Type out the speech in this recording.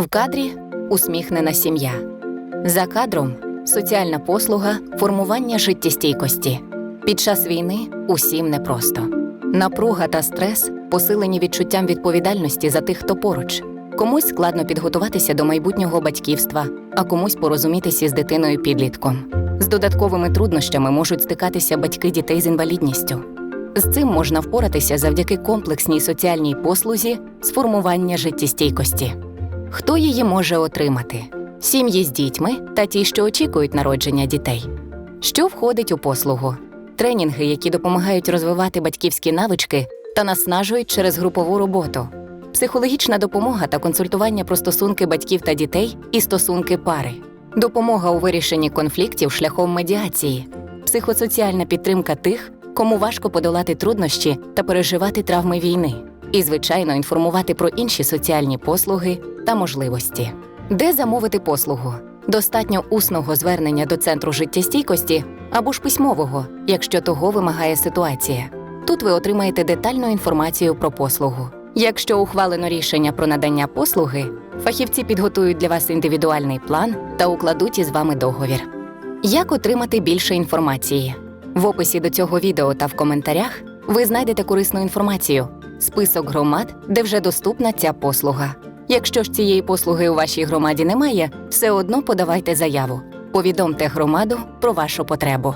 В кадрі усміхнена сім'я. За кадром соціальна послуга, формування життєстійкості. Під час війни усім непросто. Напруга та стрес посилені відчуттям відповідальності за тих, хто поруч. Комусь складно підготуватися до майбутнього батьківства, а комусь порозумітися з дитиною підлітком. З додатковими труднощами можуть стикатися батьки дітей з інвалідністю. З цим можна впоратися завдяки комплексній соціальній послузі з формування життєстійкості. Хто її може отримати? Сім'ї з дітьми та ті, що очікують народження дітей. Що входить у послугу? Тренінги, які допомагають розвивати батьківські навички та наснажують через групову роботу, психологічна допомога та консультування про стосунки батьків та дітей і стосунки пари, допомога у вирішенні конфліктів шляхом медіації, психосоціальна підтримка тих, кому важко подолати труднощі та переживати травми війни, і, звичайно, інформувати про інші соціальні послуги та можливості. Де замовити послугу? Достатньо усного звернення до центру життєстійкості або ж письмового, якщо того вимагає ситуація. Тут ви отримаєте детальну інформацію про послугу. Якщо ухвалено рішення про надання послуги, фахівці підготують для вас індивідуальний план та укладуть із вами договір. Як отримати більше інформації? В описі до цього відео та в коментарях ви знайдете корисну інформацію, список громад, де вже доступна ця послуга. Якщо ж цієї послуги у вашій громаді немає, все одно подавайте заяву. Повідомте громаду про вашу потребу.